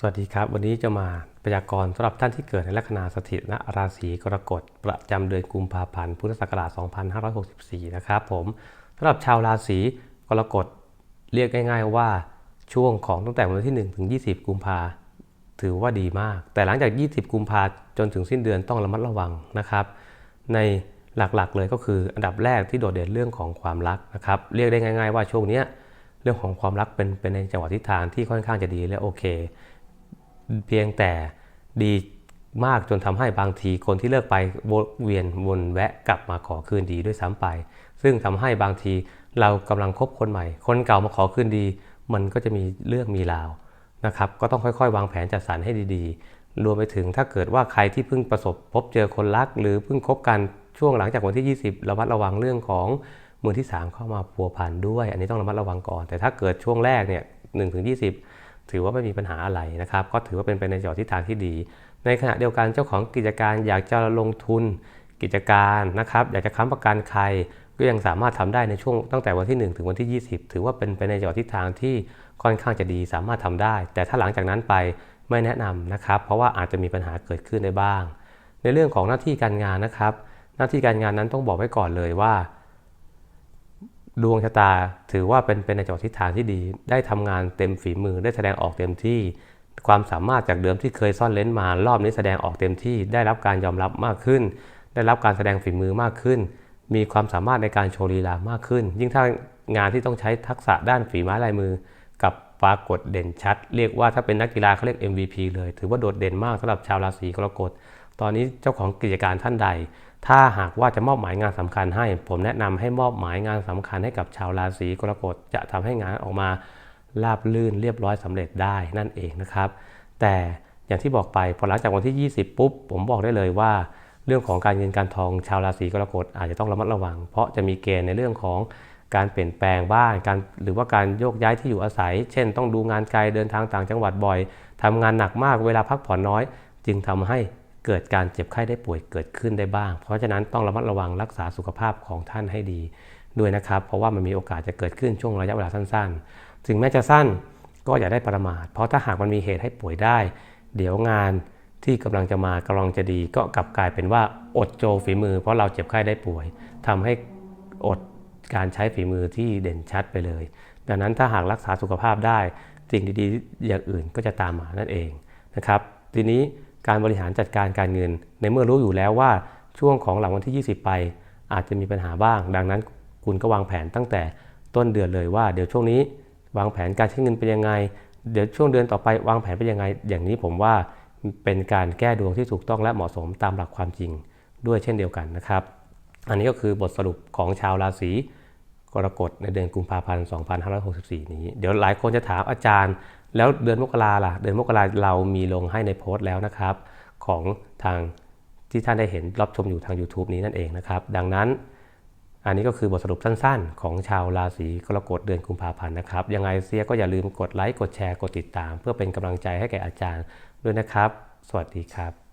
สวัสดีครับ วันนี้จะมาพยากรณ์สำหรับท่านที่เกิดในลัคนาสถิตณราศีกรกฎประจำเดือนกุมภาพันธ์พุทธศักราช 2564 นะครับผมสำหรับชาวราศีกรกฎเรียกง่าย ๆ ว่าช่วงของตั้งแต่วันที่ 1 ถึง 20 กุมภาถือว่าดีมาก แต่หลังจาก 20 กุมภาจนถึงสิ้นเดือนต้องระมัดระวังนะครับ ในหลักๆเลยก็คืออันดับแรกที่โดดเด่นเรื่องของความรักนะครับเรียกได้ง่าย ๆ ว่าช่วงนี้เรื่องของความรักเป็นเป็นในจังหวะทิศทางที่ค่อนข้างจะดีและโอเค เพียงแต่ดีมากจนทำให้บางทีคนที่เลิกไปวนเวียนวนแวะกลับมาขอคืนดีด้วยซ้ำไป ซึ่งทำให้บางทีเรากำลังคบคนใหม่ คนเก่ามาขอคืนดี มันก็จะมีเรื่องมีราวนะครับก็ต้องค่อยๆ วางแผนจัดสรรให้ดีๆ รวมไปถึงถ้าเกิดว่าใครที่เพิ่งประสบพบเจอคนรัก หรือเพิ่งคบกันช่วงหลังจากวันที่ 20 ระมัดระวังเรื่องของมือที่ 3 เข้ามาพัวพันด้วย อันนี้ต้องระมัดระวังก่อน แต่ถ้าเกิดช่วงแรกเนี่ย1ถึง20 ถือว่าไม่มีปัญหาอะไรนะครับ ก็ถือว่าเป็นไปในจอทิศทางที่ดี ในขณะเดียวกันเจ้าของกิจการอยากจะลงทุนกิจการนะครับ อยากจะค้ำประกันใครก็ยังสามารถทำได้ในช่วงตั้งแต่วันที่ 1 ถึงวันที่ 20 ถือว่าเป็นไปในจอทิศทางที่ค่อนข้างจะดีสามารถทำได้ แต่ถ้าหลังจากนั้นไปไม่แนะนำนะครับ เพราะว่าอาจจะมีปัญหาเกิดขึ้นได้บ้าง ในเรื่องของหน้าที่การงานนะครับ หน้าที่การงานนั้นต้องบอกไว้ก่อนเลยว่า ดวงชะตาถือว่าเป็นเป็นในจังหวะทิศทางที่ดี ได้ทำงานเต็มฝีมือได้แสดงออกเต็มที่ ความสามารถจากเดิมที่เคยซ่อนเลนมารอบนี้แสดงออกเต็มที่ ได้รับการยอมรับมากขึ้น ได้รับการแสดงฝีมือมากขึ้น มีความสามารถในการโชว์ลีลามากขึ้น ยิ่งถ้างานที่ต้องใช้ทักษะด้านฝีไม้ลายมือ กับปรากฏเด่นชัด เรียกว่าถ้าเป็นนักกีฬาเขาเรียก MVP เลย ถือว่าโดดเด่นมากสำหรับชาวราศีกรกฎตอนนี้เจ้าของกิจการท่านใด ถ้าหากว่าจะมอบหมายงานสำคัญให้ ผมแนะนำให้มอบหมายงานสำคัญให้กับชาวราศีกรกฎจะทำให้งานออกมาราบลื่นเรียบร้อยสำเร็จได้นั่นเองนะครับ แต่อย่างที่บอกไปพอหลังจากวันที่ 20 ปุ๊บ ผมบอกได้เลยว่า เรื่องของการเงินการทองชาวราศีกรกฎอาจจะต้องระมัดระวัง เพราะจะมีเกณฑ์ในเรื่องของการเปลี่ยนแปลงบ้านการหรือว่าการโยกย้ายที่อยู่อาศัย เช่น ต้องดูงานไกลเดินทางต่างจังหวัดบ่อยทำงานหนักมากเวลาพักผ่อนน้อย จึงทำให้ เกิดการเจ็บไข้ได้ป่วยเกิดขึ้นได้บ้าง เพราะฉะนั้นต้องระมัดระวังรักษาสุขภาพของท่านให้ดีด้วยนะครับ เพราะว่ามันมีโอกาสจะเกิดขึ้นช่วงระยะเวลาสั้น ๆ ถึงแม้จะสั้นก็อย่าได้ประมาท เพราะถ้าหากมันมีเหตุให้ป่วยได้ เดี๋ยวงานที่กำลังจะมากำลังจะดีก็กลับกลายเป็นว่าอดโจฝีมือ เพราะเราเจ็บไข้ได้ป่วยทำให้อดการใช้ฝีมือที่เด่นชัดไปเลย ดังนั้นถ้าหากรักษาสุขภาพได้สิ่งดีๆอย่างอื่นก็จะตามมานั่นเองนะครับ ทีนี้ การบริหารจัดการการเงิน ในเมื่อรู้อยู่แล้วว่าช่วงของหลังวันที่ 20 ไป อาจจะมีปัญหาบ้าง ดังนั้นคุณก็วางแผนตั้งแต่ต้นเดือนเลยว่า เดี๋ยวช่วงนี้วางแผนการใช้เงินเป็นยังไง เดี๋ยวช่วงเดือนต่อไปวางแผนเป็นยังไง อย่างนี้ผมว่าเป็นการแก้ดวงที่ถูกต้องและเหมาะสมตามหลักความจริงด้วยเช่นเดียวกันนะครับ อันนี้ก็คือบทสรุปของชาวราศี กรกฎในเดือนกุมภาพันธ์ 2564 นี้ เดี๋ยวหลายคนจะถามอาจารย์ แล้วเดือนมกราล่ะ เดือนมกราเรามีลงให้ในโพสต์แล้วนะครับ ของทางที่ท่านได้เห็นรับชมอยู่ทาง YouTube นี้นั่นเองนะครับ ดังนั้น อันนี้ก็คือบทสรุปสั้นๆ ของชาวราศีกรกฎเดือนกุมภาพันธ์นะครับ ยังไงเสียก็อย่าลืมกดไลค์กดแชร์กดติดตาม เพื่อเป็นกำลังใจให้แก่อาจารย์ด้วยนะครับ สวัสดีครับ